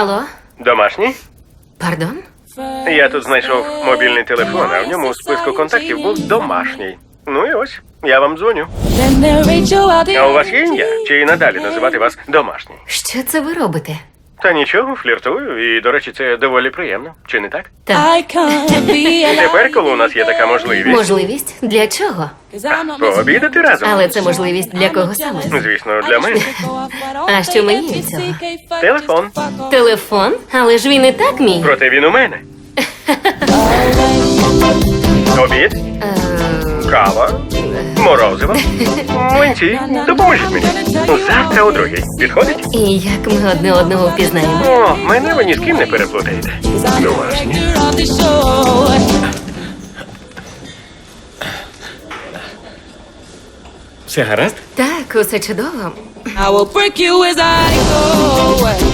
Алло, Домашній? пардон? Я тут знайшов мобільний телефон, а в ньому у списку контактів був домашній. Ну і ось, я вам дзвоню. А у вас є ім'я? Чи і надалі називати вас домашній? Що це ви робите? Та нічого, фліртую, і, до речі, це доволі приємно, чи не так? Так. Тепер, коли у нас є така можливість, можливість для чого? Пообідати разом. Але це можливість для кого саме? Звісно, для мене. А що мені від цього? Телефон. Телефон? Але ж він і так мій. Проте він у мене. Обід, Е, кава, морозиво, млинці. Допоможіть мені. Завтра о другій. Підходить? і як ми одне одного впізнаємо? О, мене ви ні з ким не переплутаєте. Домашній. Все гаразд? Так, усе чудово. I will break you as I go.